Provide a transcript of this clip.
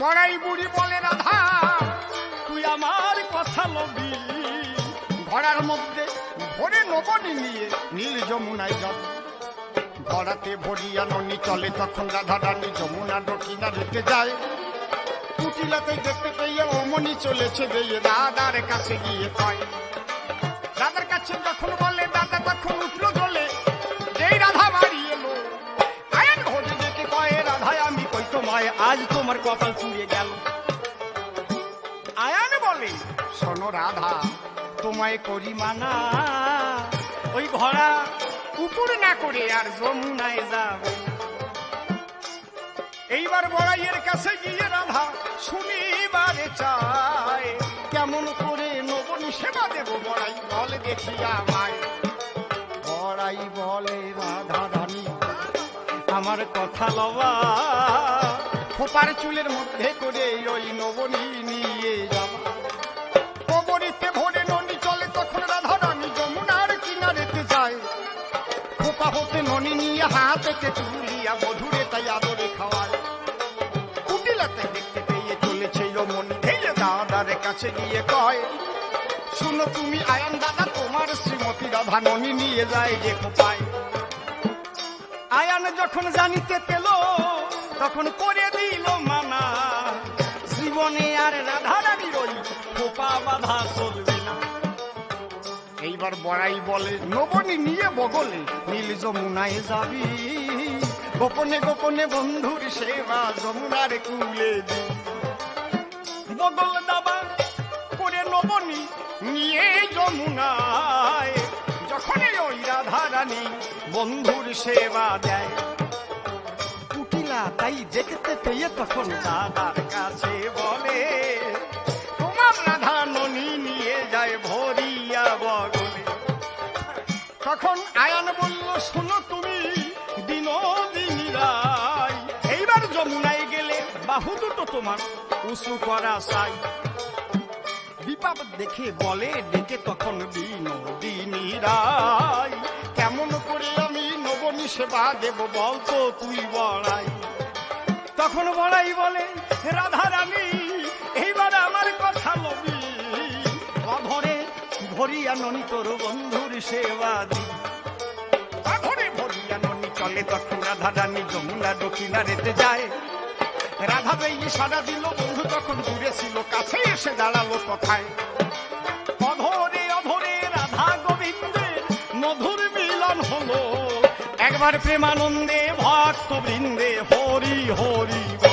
বড়াই বুড়ি বলে রাধা, তুই আমার কথা লবি। ঘোড়ার মধ্যে ভরে নবনী নিয়ে নীল যমুনায় যাব। ঘোড়াতে ভরিয়া ননি চলে, তখন রাধা রানী যমুনা দক্ষিণা রেখে যায়। কুটিলাতে দেখতে পেয়ে অমনি চলেছে বেয়ে দাদার কাছে গিয়ে কয়। দাদার কাছে যখন বলে তোমায় আজ তোমার কপাল চুড়ে গেল। আয়ান বলে, শোনো রাধা, তোমায় করি মানা, ওই ঘোড়া কুকুর না করে আর যমুনায় যাবে। এইবার বড়াইয়ের কাছে গিয়ে রাধা শুনিবারে চায়, কেমন করে নবন সেবা দেব বড়াই, বল দেখি আমায়। বড়াই বলে, রাধা রানী, আমার কথা লবা খোপার চুলের মধ্যে করে ওই নবনী নিয়ে যাবা কবরিতে ভরে ননি চলে, তখন রাধা রানী যমুনার কিনারেতে যায়। খোপা হতে ননি নিয়ে হাতেতে তুলিয়া মধুরে তাই আদরে খাওয়ায়। কুটিলাতে দেখতে পেয়ে চলেছে রমণী ধেয়ে দাদার কাছে গিয়ে কয়, শুনো তুমি আয়ান দাদা, তোমার শ্রীমতী রাধা ননি নিয়ে যায় যে খোপায়। আয়ান যখন জানিতে পেল তখন করে দিল মানা। জীবনে আর রাধা রানীর ওই খোপা বাধা চলবে না। এইবার বড়াই বলে, নবনী নিয়ে বগলে, নীল যমুনায় যাবি। গোপনে গোপনে বন্ধুর সেবা, যমুনার কুলে বগল দাবা করে নবনী নিয়ে যমুনায়, যখনই ওই রাধা রানী বন্ধুর সেবা দেয়। তাই দেখতে পেয়ে তখন দাদার কাছে বলে, তোমার রাধা ননী নিয়ে যায় ভরিয়া বগলে। তখন আয়ান বলল, শোনো তুমি, বিনোদিনী রায় এইবার যমুনায় গেলে বাহু দুটো তোমার উঁচু করা চাই বিপাদ দেখে বলে, ডেকে তখন বিনোদিনী রায় কেমন করে আমি নবনী সেবা দেব বলতো তুই বড়াই। তখন বলাই বলে, রাধা রানী, এইবার আমার কথা লবি। অধরে ভরিয়া ননি তোর বন্ধুর সেবা দি ধরে ভরিয়া ননী চলে তখন রাধা রানী যমুনা দক্ষিণা রেতে যায়। রাধা বেই সারা দিল বন্ধু তখন দূরে ছিল, কাছে এসে দাঁড়াল কথায়? একবার প্রেমানন্দে ভক্ত বৃন্দে হরি হরি